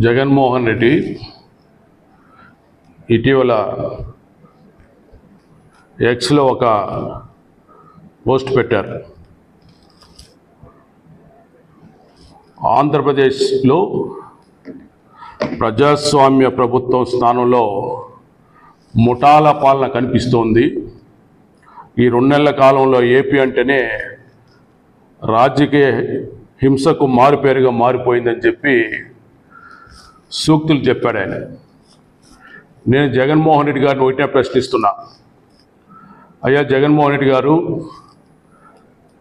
జగన్మోహన్ రెడ్డి ఇటీవల ఎక్స్లో ఒక పోస్ట్ పెట్టారు. ఆంధ్రప్రదేశ్లో ప్రజాస్వామ్య ప్రభుత్వం స్థానంలో ముఠాల పాలన కనిపిస్తోంది. ఈ రెండు నెలల కాలంలో ఏపీ అంటేనే రాజకీయ హింసకు మారుపేరుగా మారిపోయిందని చెప్పి సూక్తులు చెప్పాడు ఆయన. నేను జగన్మోహన్ రెడ్డి గారిని ఒకటే ప్రశ్నిస్తున్నా. అయ్యా జగన్మోహన్ రెడ్డి గారు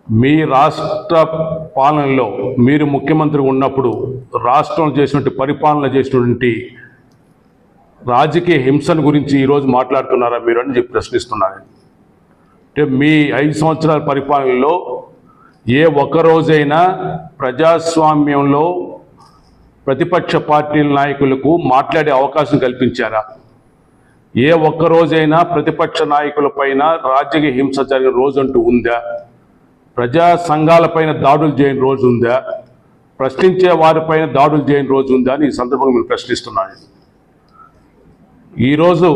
మీ రాష్ట్ర పాలనలో మీరు ముఖ్యమంత్రి ఉన్నప్పుడు రాష్ట్రంలో చేసినటువంటి పరిపాలన చేసినటువంటి రాజకీయ హింసను గురించి ఈరోజు మాట్లాడుతున్నారా మీరు అని చెప్పి ప్రశ్నిస్తున్నారు అంటే మీ ఐదు సంవత్సరాల పరిపాలనలో ఏ ఒక్కరోజైనా ప్రజాస్వామ్యంలో ప్రతిపక్ష పార్టీల నాయకులకు మాట్లాడే అవకాశం కల్పించారా? ఏ ఒక్కరోజైనా ప్రతిపక్ష నాయకులపైన రాజకీయ హింస జరిగిన రోజంటూ ఉందా? ప్రజా సంఘాలపైన దాడులు చేయని రోజు ఉందా? ప్రశ్నించే వారిపైన దాడులు చేయని రోజు ఉందా అని ఈ సందర్భంగా మేము ప్రశ్నిస్తున్నాను ఈరోజు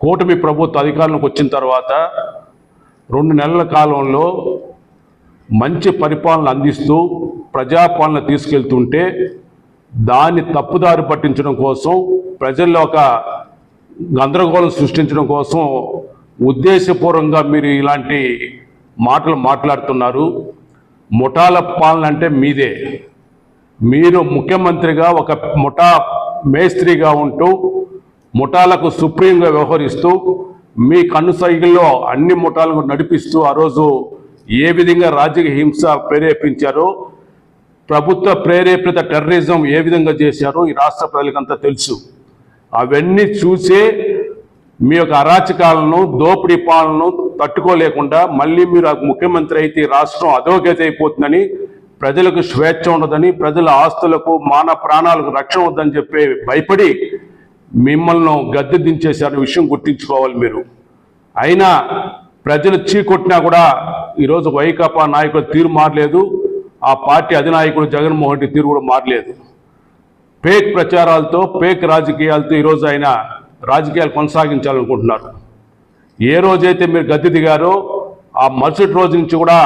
కూటమి ప్రభుత్వ అధికారంలోకి వచ్చిన తర్వాత రెండు నెలల కాలంలో మంచి పరిపాలన అందిస్తూ ప్రజాపాలన తీసుకెళ్తుంటే దాన్ని తప్పుదారి పట్టించడం కోసం ప్రజల్లో ఒక గందరగోళం సృష్టించడం కోసం ఉద్దేశపూర్వకంగా మీరు ఇలాంటి మాటలు మాట్లాడుతున్నారు. ముఠాల పాలన అంటే మీదే. మీరు ముఖ్యమంత్రిగా ఒక ముఠా మేస్త్రిగా ఉంటూ ముఠాలకు సుప్రీంగా వ్యవహరిస్తూ మీ కన్ను సైకిల్లో అన్ని ముఠాలను నడిపిస్తూ ఆ రోజు ఏ విధంగా రాజకీయ హింస ప్రేరేపించారో ప్రభుత్వ ప్రేరేపిత టెర్రరిజం ఏ విధంగా చేశారో ఈ రాష్ట్ర ప్రజలకంతా తెలుసు. అవన్నీ చూసే మీ యొక్క అరాచకాలను దోపిడీ పాలనను తట్టుకోలేకుండా మళ్ళీ మీరు ఆ ముఖ్యమంత్రి అయితే రాష్ట్రం అధోగతి అయిపోతుందని ప్రజలకు స్వేచ్ఛ ఉండదని ప్రజల ఆస్తులకు మాన ప్రాణాలకు రక్షణ ఉందని చెప్పి భయపడి మిమ్మల్ని గద్దె దించేశారు విషయం గుర్తించుకోవాలి మీరు. అయినా ప్రజలు చీకొట్టినా కూడా ఈరోజు వైకాపా నాయకుల తీరు మారలేదు. ఆ పార్టీ అధినాయకుడు జగన్మోహన్ రెడ్డి తీరు కూడా మారలేదు. పేక్ ప్రచారాలతో పేక్ రాజకీయాలతో ఈరోజు ఆయన రాజకీయాలు కొనసాగించాలనుకుంటున్నారు. ఏ రోజైతే మీరు గద్దె దిగారో ఆ మరుసటి రోజు నుంచి కూడా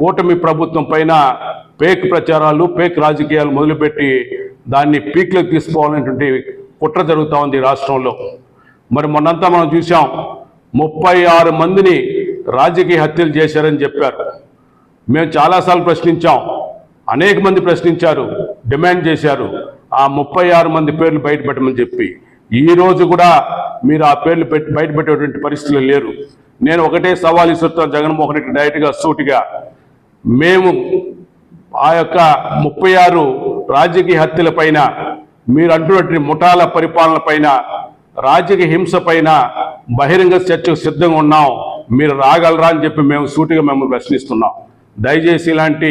కూటమి ప్రభుత్వం పైన పేక్ ప్రచారాలు పేక్ రాజకీయాలు మొదలుపెట్టి దాన్ని పీక్లకు తీసుకోవాలనేటువంటి కుట్ర జరుగుతూ ఉంది ఈ రాష్ట్రంలో. మరి మొన్నంతా మనం చూసాం ముప్పై ఆరు మందిని రాజకీయ హత్యలు చేశారని చెప్పారు. మేము చాలాసార్లు ప్రశ్నించాం. అనేక మంది ప్రశ్నించారు. డిమాండ్ చేశారు. ఆ ముప్పై ఆరు మంది పేర్లు బయటపెట్టమని చెప్పి. ఈ రోజు కూడా మీరు ఆ పేర్లు పెట్టి బయటపెట్టేటువంటి పరిస్థితులు లేరు. నేను ఒకటే సవాల్ ఇస్తున్నాను జగన్మోహన్ రెడ్డి డైరెక్ట్గా సూటిగా. మేము ఆ యొక్క ముప్పై ఆరు రాజకీయ హత్యల పైన మీరు అంటున్నటువంటి ముఠాల పరిపాలన పైన రాజకీయ హింస పైన బహిరంగ చర్చకు సిద్ధంగా ఉన్నాం. మీరు రాగలరా అని చెప్పి మేము సూటిగా మేము ప్రశ్నిస్తున్నాం. దయచేసి ఇలాంటి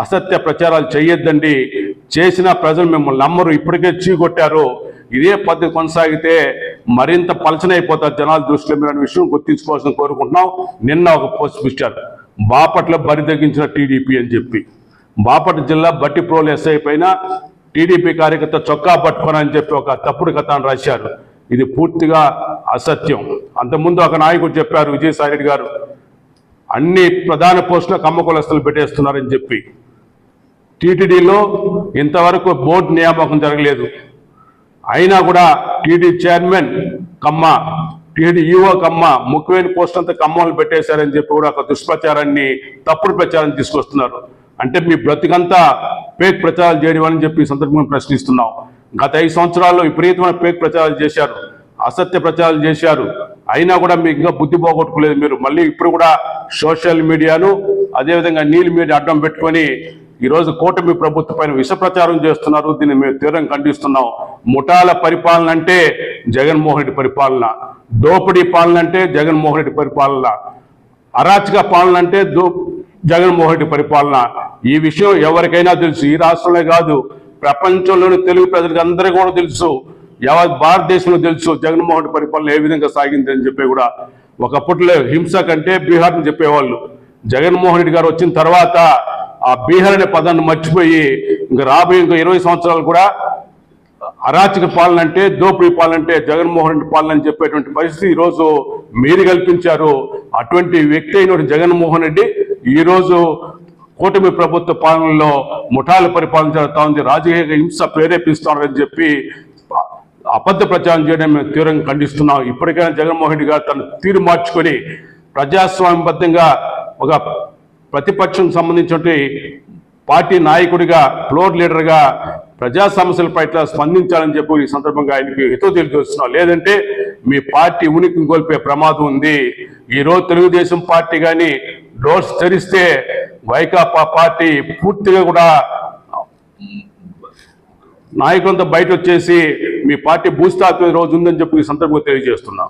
అసత్య ప్రచారాలు చేయొద్దండి. చేసిన ప్రజలు మిమ్మల్ని నమ్మరు. ఇప్పటికే చీకొట్టారు. ఇదే పద్ధతి కొనసాగితే మరింత పలచనైపోతారు జనాల దృష్టిలో. మీరు అనే విషయం గుర్తించుకోవాల్సిన కోరుకుంటున్నాం. నిన్న ఒక పోస్ట్ ఇచ్చారు బాపట్ల బరి తగ్గించిన టీడీపీ అని చెప్పి. బాపట్ల జిల్లా బట్టిప్రోలు ఎస్ఐ పైన టీడీపీ కార్యకర్త చొక్కా పట్టుకోనని చెప్పి ఒక తప్పుడు కథను రాశారు. ఇది పూర్తిగా అసత్యం. అంతకుముందు ఒక నాయకుడు చెప్పారు విజయసాయి రెడ్డి గారు అన్ని ప్రధాన పోస్టులు కమ్మకులస్తులు పెట్టేస్తున్నారని చెప్పి. టీటీడీలో ఇంతవరకు బోర్డు నియామకం జరగలేదు. అయినా కూడా TD chairman Kamma TD EO Kamma ముఖ్యమైన పోస్ట్ అంతా కమ్మలు పెట్టేశారని చెప్పి కూడా ఒక దుష్ప్రచారాన్ని తప్పుడు ప్రచారం తీసుకొస్తున్నారు. అంటే మీ బ్రతికంతా పేక్ ప్రచారాలు చేయడం అని చెప్పి సందర్భంగా ప్రశ్నిస్తున్నాం. గత ఐదు సంవత్సరాల్లో విపరీతమైన పేక్ ప్రచారాలు చేశారు అసత్య ప్రచారాలు చేశారు. అయినా కూడా మీకు ఇంకా బుద్ధి పోగొట్టుకోలేదు మీరు. మళ్ళీ ఇప్పుడు కూడా సోషల్ మీడియాను అదేవిధంగా నీళ్ళు మీడియా అడ్డం పెట్టుకొని ఈరోజు కూటమి ప్రభుత్వం పైన విష ప్రచారం చేస్తున్నారు. దీన్ని మేము తీవ్రంగా ఖండిస్తున్నాం. ముఠాల పరిపాలన అంటే జగన్మోహన్ రెడ్డి పరిపాలన. దోపిడీ పాలన అంటే జగన్మోహన్ రెడ్డి పరిపాలన. అరాచక పాలన అంటే దో జగన్మోహన్ రెడ్డి పరిపాలన. ఈ విషయం ఎవరికైనా తెలుసు. ఈ రాష్ట్రంలో కాదు. ప్రపంచంలోని తెలుగు ప్రజలకు అందరికీ కూడా తెలుసు. యావత్ భారతదేశంలో తెలుసు జగన్మోహన్ రెడ్డి పరిపాలన ఏ విధంగా సాగింది అని చెప్పి కూడా. ఒకప్పట్లో హింస కంటే బీహార్ని చెప్పేవాళ్ళు. జగన్మోహన్ రెడ్డి గారు వచ్చిన తర్వాత ఆ బీహార్ అనే పదాన్ని మర్చిపోయి ఇంకా రాబోయే ఇంకా ఇరవై సంవత్సరాలు కూడా అరాచక పాలన అంటే దోపిడీ పాలన అంటే జగన్మోహన్ రెడ్డి పాలన అని చెప్పేటువంటి పరిస్థితి ఈరోజు మీరు కల్పించారు. అటువంటి వ్యక్తి అయిన జగన్మోహన్ రెడ్డి ఈరోజు కూటమి ప్రభుత్వ పాలనలో ముఠాలు పరిపాలన జరుగుతా ఉంది. రాజకీయ హింస ప్రేరేపిస్తున్నారని చెప్పి అబద్ధ ప్రచారం చేయడం మేము తీవ్రంగా ఖండిస్తున్నాం. ఇప్పటికైనా జగన్మోహన్ రెడ్డి గారు తన తీరు మార్చుకొని ప్రజాస్వామ్యబద్ధంగా ఒక ప్రతిపక్షం సంబంధించినటువంటి పార్టీ నాయకుడిగా ఫ్లోర్ లీడర్గా ప్రజా సమస్యల పట్ల స్పందించాలని చెప్పి ఈ సందర్భంగా ఆయనకి హితవు తెలియజేస్తున్నాం లేదంటే మీ పార్టీ ఉనికిని కోల్పోయే ప్రమాదం ఉంది. ఈ రోజు తెలుగుదేశం పార్టీ కానీ డోర్స్ తెరిస్తే వైకాపా పార్టీ పూర్తిగా కూడా నాయకులంతా బయట వచ్చేసి మీ పార్టీ భూస్థాపిత రోజు ఉందని చెప్పి ఈ సందర్భంగా తెలియజేస్తున్నాం.